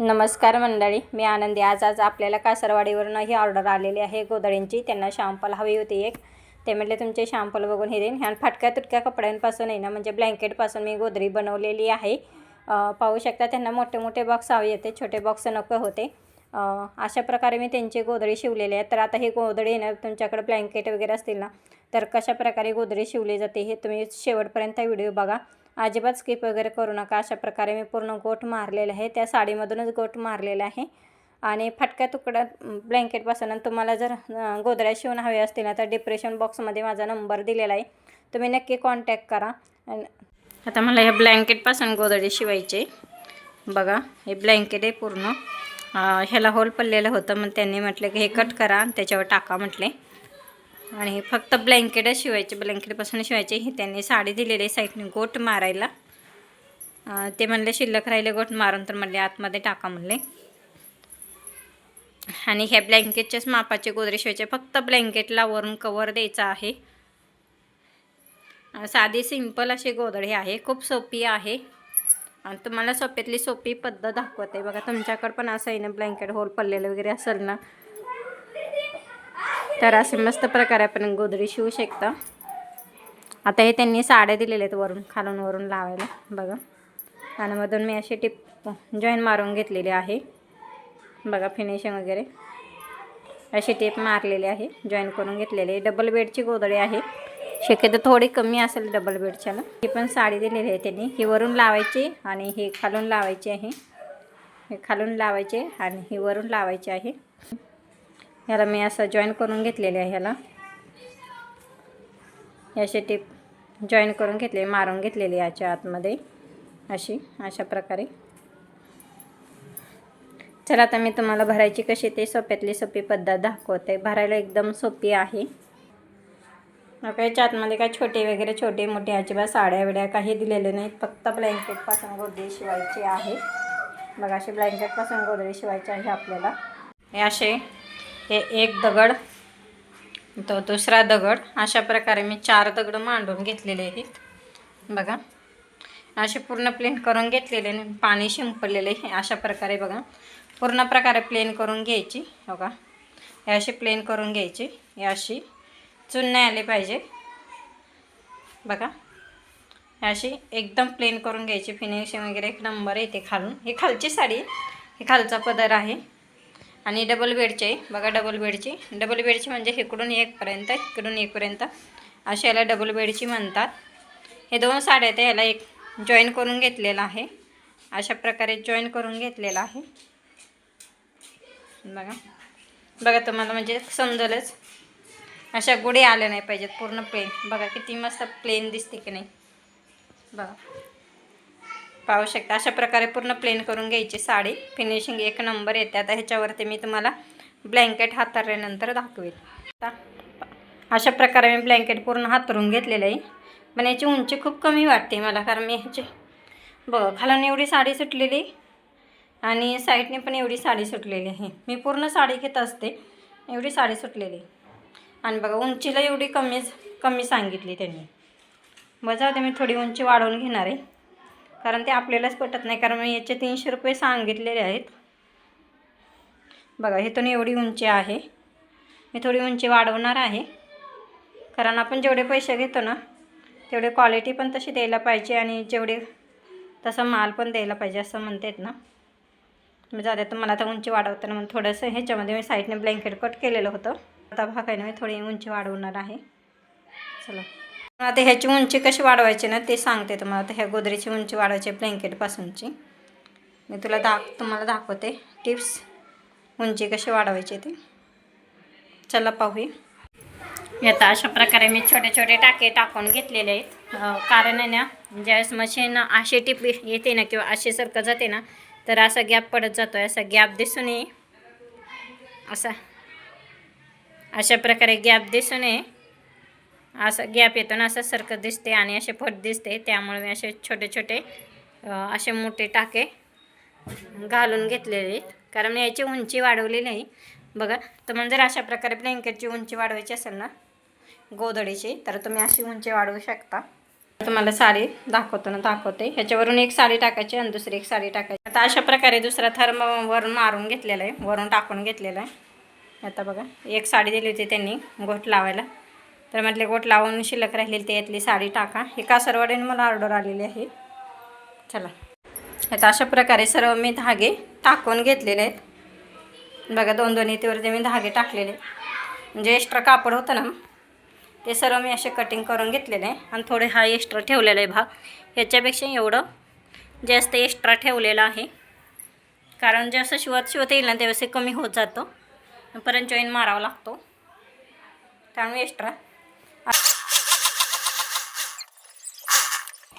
नमस्कार मंडळी मी आनंदी. आज आज आपल्याला कासरवाडीवरून ही ऑर्डर आलेली आहे गोदळींची त्यांना शॅम्पल हवी होती एक. ते म्हटले तुमचे शॅम्पल बघून हे देईन. ह्या फाटक्या तुटक्या कपड्यांपासून आहे ना म्हणजे ब्लँकेटपासून मी गोदरी बनवलेली आहे. पाहू शकता त्यांना मोठे मोठे बॉक्स हवे होते छोटे बॉक्स नको होते. अशा प्रकारे मी त्यांची गोदडी शिवलेली आहे. तर आता ही गोदडी ना तुमच्याकडे ब्लँकेट वगैरे असतील ना तर कशा प्रकारे गोदडी शिवली जाते हे तुम्ही शेवटपर्यंत व्हिडिओ बघा. अजिबात स्किप वगैरे करू नका. अशा प्रकारे मी पूर्ण गोठ मारलेला आहे. त्या साडीमधूनच गोठ मारलेला आहे. आणि फाटक्या तुकड्या ब्लँकेटपासून तुम्हाला जर गोदऱ्या शिवून हवे असतील ना तर डिप्रेशन बॉक्समध्ये माझा नंबर दिलेला आहे. तुम्ही नक्की कॉन्टॅक्ट करा. आणि आता मला ह्या ब्लँकेटपासून गोदडे शिवायचे बघा हे ब्लँकेट आहे पूर्ण. ह्याला होल पडलेलं होतं मग त्यांनी म्हटलं की हे कट करा आणि त्याच्यावर टाका म्हटले. आणि फक्त ब्लँकेटच शिवायचे ब्लँकेटपासून शिवायचे. हे त्यांनी साडी दिलेली आहे साईडने गोट मारायला. ते म्हणले शिल्लक राहिले गोट मारून तर म्हणले आतमध्ये टाका म्हणले. आणि ह्या ब्लँकेटच्याच मापाचे गोदरे शिवायचे. फक्त ब्लँकेटला वरून कवर द्यायचा आहे. साधी सिंपल अशी गोदडे आहे. खूप सोपी आहे. आणि तुम्हाला सोप्यातली सोपी पद्धत दाखवते. बघा तुमच्याकडं पण असं आहे ना ब्लँकेट होल पडलेलं वगैरे असेल ना तर असे मस्त प्रकारे आपण गोदडी शिवू शकता. आता हे त्यांनी साड्या दिलेल्या आहेत वरून खालून वरून लावायला. बघा. आणि मधून मी अशी टिप जॉईन मारून घेतलेली आहे. बघा फिनिशिंग वगैरे. अशी टेप मारलेली आहे. जॉईन करून घेतलेली आहे. डबल बेडची गोदडी आहे. शक्यतो थोडी कमी असेल डबल बेडच्याला ही पण साडी दिलेली आहे त्यांनी. ही वरून लावायची आणि ही खालून लावायची आहे. हे खालून लावायचे आणि ही वरून लावायची आहे. ह्याला मी असं जॉईन करून घेतलेले आहे ह्याला याची टीप जॉईन करून घेतले मारून घेतलेली याच्या आतमध्ये. अशी अशा प्रकारे. चला आता मी तुम्हाला भरायची कशी ते सोप्यातली सोपी पद्धत दाखवते. भरायला एकदम सोपी आहे. आता याच्या आतमध्ये काय छोटे वगैरे छोटे मोठे अजिबात साड्या विड्या काही दिलेले नाहीत. फक्त ब्लँकेटपासून गोदरी शिवायची आहे. बघा अशी ब्लँकेटपासून गोदरी शिवायची आहे आपल्याला. हे असे हे एक दगड तो दुसरा दगड. अशा प्रकारे मी चार दगड मांडून घेतलेले आहेत. बघा. असे पूर्ण प्लेन करून घेतलेले आणि पाणी शिंपडलेले आहे. अशा प्रकारे बघा. पूर्ण प्रकारे प्लेन करून घ्यायची. हो बघा हे अशी प्लेन करून घ्यायची. हे अशी चून नाही आले पाहिजे. बघा. हे अशी एकदम प्लेन करून घ्यायची. फिनिशिंग वगैरे एक नंबर येते खालून. ही खालची साडी आहे. ही खालचा पदर आहे. आणि डबल बेडचे आहे बघा डबल बेडची डबल बेडची म्हणजे इकडून एकपर्यंत इकडून एकपर्यंत. अशा याला डबल बेडची म्हणतात. हे दोन साड्या आहेत याला एक जॉईन करून घेतलेला आहे. अशा प्रकारे जॉईन करून घेतलेला आहे. बघा. बघा तुम्हाला म्हणजे समजेलच. अशा गुढी आल्या नाही पाहिजेत पूर्ण प्लेन बघा किती मस्त प्लेन दिसते की नाही. बघा. पाहू शकता. अशा प्रकारे पूर्ण प्लेन करून घ्यायची साडी. फिनिशिंग एक नंबर येते. आता ह्याच्यावरती मी तुम्हाला ब्लँकेट हातारल्यानंतर दाखवेल. आता अशा प्रकारे मी ब्लँकेट पूर्ण हातरून घेतलेलं आहे. पण याची उंची खूप कमी वाटते मला कारण मी ह्याची बघा खालून एवढी साडी सुटलेली आणि साईडने पण एवढी साडी सुटलेली आहे. मी पूर्ण साडी घेत असते एवढी साडी सुटलेली. आणि बघा उंचीला एवढी कमीच कमी सांगितली त्यांनी. बघा आता मी थोडी उंची वाढवून घेणार आहे. कारण ते आपल्यालाच पटत नाही. कारण मी याचे तीनशे रुपये सांगितलेले आहेत. बघा इथून एवढी उंची आहे. मी थोडी उंची वाढवणार आहे. कारण आपण जेवढे पैसे घेतो ना तेवढे क्वालिटी पण तशी द्यायला पाहिजे आणि जेवढे तसं माल पण द्यायला पाहिजे असं म्हणतात ना. मी जाते तर मला आता उंची वाढवताना मग थोडंसं ह्याच्यामध्ये मी साईडने ब्लँकेट कट केलेलं होतं. आता भागायला मी थोडी उंची वाढवणार आहे. चला. आता ह्याची उंची कशी वाढवायची ना ते सांगते तुम्हाला. आता ह्या गोदरेची उंची वाढवायची ब्लँकेटपासूनची मी तुला दाख तुम्हाला दाखवते. टिप्स उंची कशी वाढवायची ते. चला पाहूया. आता अशा प्रकारे मी छोटे छोटे टाके टाकून घेतलेले आहेत. कारण आहे ना ज्यावेळेस मशीन अशी टिप येते ना किंवा अशी सारखं जाते ना तर असा गॅप पडत जातो असा गॅप दिसून ये. असा. अशा प्रकारे गॅप दिसून ये. असं गॅप येतो ना असं सरकत दिसते आणि असे फट दिसते. त्यामुळे मी असे छोटे छोटे असे मोठे टाके घालून घेतलेले. आहेत कारण मी याची उंची वाढवलेली आहे बघा तर मग जर अशा प्रकारे ब्लँकेटची उंची वाढवायची असेल ना गोधडीची तर तुम्ही अशी उंची वाढवू शकता. तुम्हाला साडी दाखवतो ना दाखवते. ह्याच्यावरून एक साडी टाकायची आणि दुसरी एक साडी टाकायची. आता अशा प्रकारे दुसरा थर्म वरून मारून घेतलेला आहे. वरून टाकून घेतलेला आहे. आता बघा एक साडी दिली होती त्यांनी गोठ लावायला. तर म्हटले गोट लावून शिल्लक राहिलेली ते यातली साडी टाका. हे कासरवाडीने मला ऑर्डर आलेली आहे. चला. आता अशा प्रकारे सर्व मी धागे टाकून घेतलेले आहेत. बघा दोन दोन इथेवरती मी धागे टाकलेले म्हणजे एक्स्ट्रा कापड होतं ना ते सर्व मी असे कटिंग करून घेतलेले आहे. आणि थोडे हा एक्स्ट्रा ठेवलेला आहे भाग. ह्याच्यापेक्षा एवढं जास्त एक्स्ट्रा ठेवलेलं आहे. कारण जसं शिवत शिवत येईल ना तेव्हा कमी होत जातं. परत जॉईन मारावा लागतो. त्यामुळे एक्स्ट्रा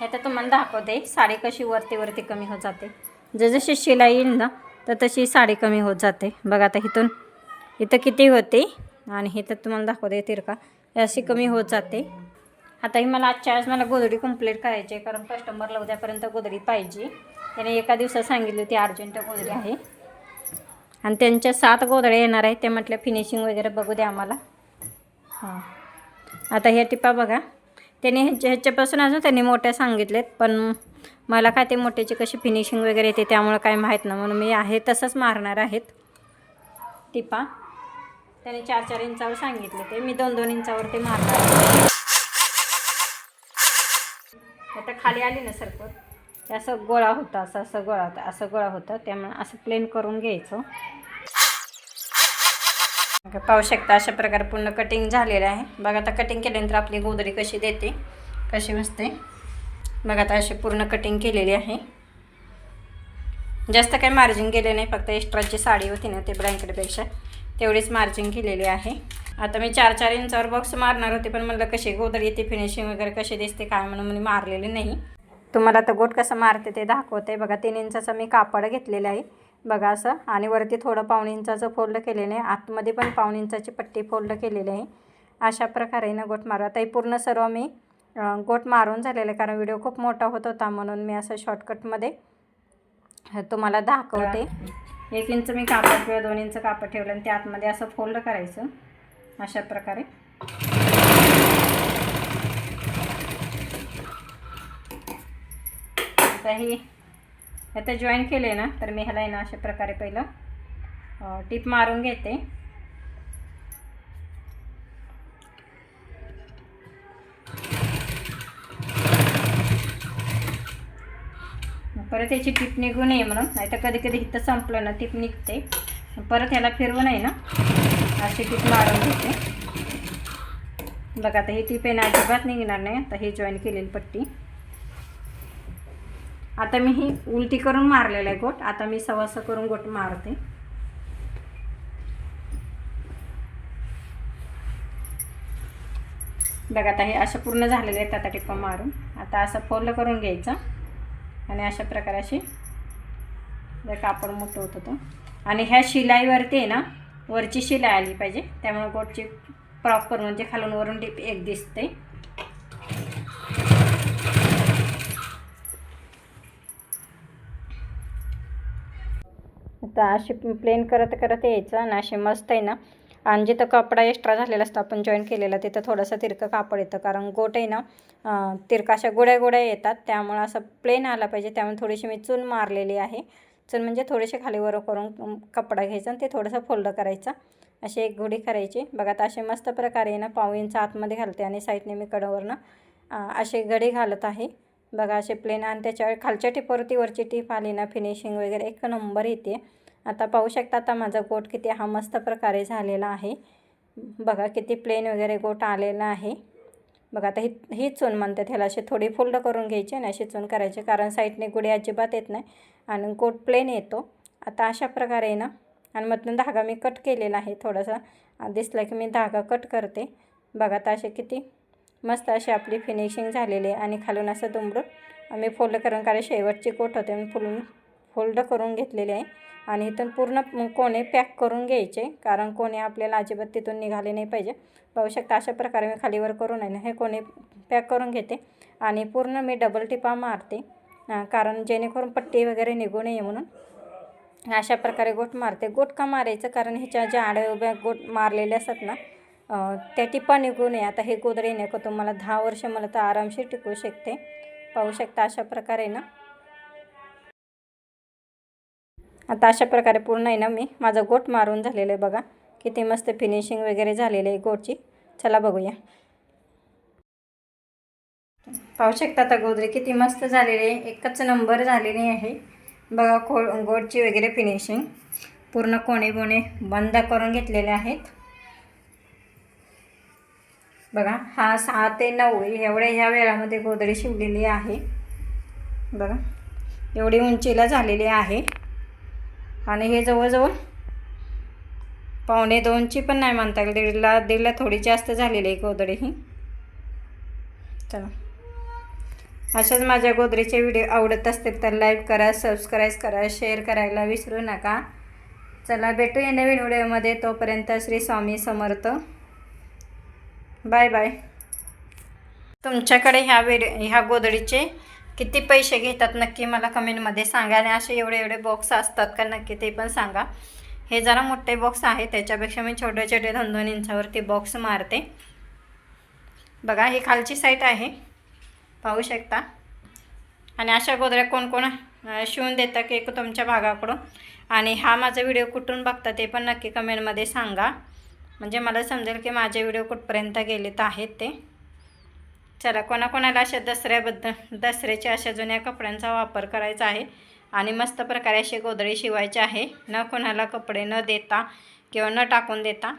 हे तर तुम्हाला दाखवते. साडी कशी वरती वरती कमी होत जाते. जशी शिलाई येईल ना तर तशी साडी कमी होत जाते. बघा आता इथून इथं किती होते आणि हे तर तुम्हाला दाखवते तिरका. हे अशी कमी होत जाते. आता ही मला आजच्या आज मला गोदडी कंप्लीट करायची आहे कारण कस्टमरला उद्यापर्यंत गोदडी पाहिजे. त्याने एका दिवसात सांगितली होती अर्जंट गोदडी आहे. आणि त्यांच्या सात गोदड्या येणार आहेत. ते म्हटलं फिनिशिंग वगैरे बघू द्या आम्हाला. हां. आता ह्या टिपा बघा. त्यांनी ह्याच्या ह्याच्यापासून अजून त्यांनी मोठ्या सांगितलेत पण मला काय ते मोठ्याची कशी फिनिशिंग वगैरे येते त्यामुळं काय माहीत ना म्हणून मी आहे तसंच मारणार आहेत. टिपा. त्याने चार चार इंचावर सांगितले ते. मी दोन दोन इंचावर ते मारणार आता खाली आली ना सरपत ते असं गोळा होता असं असं गोळा होता असं गोळा होता. त्यामुळे असं प्लेन करून घ्यायचं. पाहू शकता अशा प्रकारे पूर्ण कटिंग झालेलं आहे. बघा आता कटिंग केल्यानंतर आपली गोदरी कशी देते कशी बसते. बघा आता अशी पूर्ण कटिंग केलेली आहे. जास्त काही मार्जिन गेले नाही फक्त एक्स्ट्राची साडी होती ना ते ब्लँकेटपेक्षा तेवढीच मार्जिन केलेली आहे. आता मी चार चार इंचावर बॉक्स मारणार होते पण म्हणलं कशी गोदरी येते फिनिशिंग वगैरे कशी दिसते काय म्हणून मी मारलेली नाही. तुम्हाला तर गोट कसं मारते ते दाखवते. बघा तीन इंचाचं मी कापड घेतलेलं आहे. बघा असं. आणि वरती थोडं पाऊण इंचाचं फोल्ड केलेलं आहे. आतमध्ये पण पाऊण इंचाची पट्टी फोल्ड केलेली आहे. अशा प्रकारे ना गोट मारू. आता पूर्ण सर्व मी गोट मारून झालेलं आहे. कारण व्हिडिओ खूप मोठा होत होता म्हणून मी असं शॉर्टकटमध्ये तुम्हाला दाखवते. एक इंच मी कापड किंवा दोन इंच कापड ठेवलं आणि ते आतमध्ये असं फोल्ड करायचं. अशा प्रकारे. आता ही आता जॉईन केले ना तर मी ह्याला आहे ना अशा प्रकारे पहिलं टिप टीप मारून घेते. परत याची टीप निघू नये म्हणून नाही तर कधी कधी इथं संपलं ना टीप निघते. परत ह्याला फिरवू नये ना अशी टीप मारून घेते. बघा आता ही टीप आहे ना अजिबात निघणार नाही. आता ही जॉईन केलेली पट्टी. आता मी ही उलटी करून मारलेलं आहे गोट. आता मी सवासं करून गोट मारते. बघा आता हे असं पूर्ण झालेले आहेत आता टिप्पा मारून. आता असं फोल्ड करून घ्यायचं. आणि अशा प्रकारे अशी जर कापड मोठं होत होतं आणि ह्या शिलाईवरती आहे ना वरची शिलाई आली पाहिजे. त्यामुळे गोटची प्रॉपर म्हणजे खालून वरून टिप एक दिसते. तर अशी प्लेन करत करत यायचं आणि असे मस्त आहे ना. आणि जिथं कपडा एक्स्ट्रा झालेला असतो आपण जॉईन केलेला तिथं थोडंसं तिरकं कापड येतं. कारण गोट आहे ना अं, तिरका अशा गोड्या गोड्या येतात. त्यामुळं असं प्लेन आला पाहिजे. त्यामुळे थोडीशी मी चून मारलेली आहे. चून म्हणजे थोडेसे खालीवर करून कपडा घ्यायचा आणि ते थोडंसं फोल्ड करायचं. अशी एक घोडी करायची. बघा तर असे मस्त प्रकारे ना पाव इंच आतमध्ये घालते आणि साईडने मी कडवरनं असे घडी घालत आहे. बघा असे प्लेन आणि त्याच्यावर खालच्या टिपवरती वरची टीप आली ना फिनिशिंग वगैरे एक नंबर येते. आता पाहू शकता आता माझा गोट किती हा मस्त प्रकारे झालेला आहे. बघा किती प्लेन वगैरे गोट आलेला आहे. बघा आता ही ही चून म्हणतात ह्याला. अशी थोडी फोल्ड करून घ्यायची आणि अशी चून करायची कारण साईडने गुढी अजिबात येत नाही आणि गोट प्लेन येतो. आता अशा प्रकारे ना आणि मधून धागा मी कट केलेला आहे थोडासा. दिसला की मी धागा कट करते. बघा आता असे किती मस्त अशी आपली फिनिशिंग झालेली आहे. आणि खालून असं दुमडून मी फोल्ड करून कारण शेवटची कोट होते मी फुलून फोल्ड करून घेतलेली आहे. आणि इथून पूर्ण कोणे पॅक करून घ्यायचे कारण कोणे आपल्याला अजिबात तिथून निघाले नाही पाहिजे. पाहू शकता अशा प्रकारे मी खालीवर करून आहे ना हे कोणे पॅक करून घेते. आणि पूर्ण मी डबल टिपा मारते कारण जेणेकरून पट्टी वगैरे निघू नये म्हणून. अशा प्रकारे गोट मारते. गोट का मारायचं? कारण ह्याच्या ज्या आड्या उभ्या गोट मारलेले असतात ना त्या टिपा निघू नये. आता हे गोदरे नाही का तुम्हाला दहा वर्ष मला तर आरामशीर टिकू शकते. पाहू शकता अशा प्रकारे ना. आता अशा प्रकारे पूर्ण आहे ना मी. माझं गोट मारून झालेलं आहे बघा. किती मस्त फिनिशिंग वगैरे झालेली आहे गोटची. चला बघूया. पाहू शकता आता गोदरी किती मस्त झालेली आहे. एकच नंबर झालेली आहे. बघा खो गोडची वगैरे फिनिशिंग पूर्ण कोणे बोणे बंद करून घेतलेले आहेत. बघा हा सहा ते नऊ एवढ्या ह्या वेळामध्ये गोदडी शिवलेली आहे. बघा एवढी उंचीला झालेली आहे. आणि हे जवळजवळ पावणे दोनची पण नाही म्हणता येईल. दीडला दीडला थोडी जास्त झालेली आहे गोदडी ही. चला. अशाच माझ्या गोदरेचे व्हिडिओ आवडत असतील तर लाईक करा सबस्क्राईब करा शेअर करायला विसरू नका. चला भेटूया नवीन व्हिडिओमध्ये. तोपर्यंत श्री स्वामी समर्थ. Bye bye. तुमच्याकडे ह्या व्हिडिओ ह्या गोदडीचे किती पैसे घेतात नक्की मला कमेंटमध्ये सांगा. आणि असे एवढे एवढे बॉक्स असतात का नक्की ते पण सांगा. हे जरा मोठे बॉक्स आहे त्याच्यापेक्षा मी छोटे छोटे दोन दोन इंचावरती बॉक्स मारते. बघा ही खालची साईट आहे. पाहू शकता. आणि अशा गोदऱ्या कोण कोण शिवून देतं की तुमच्या भागाकडून. आणि हा माझा व्हिडिओ कुठून बघता ते पण नक्की कमेंटमध्ये सांगा. म्हणजे मला समजेल की माझे व्हिडिओ कुठपर्यंत गेलेत आहेत ते. चला कोणाकोणाला अशा दसऱ्याबद्दल दसऱ्याच्या अशा जुन्या कपड्यांचा वापर करायचा आहे आणि मस्त प्रकारे असे गोधडे शिवायचे आहे. न कोणाला कपडे न देता किंवा न टाकून देता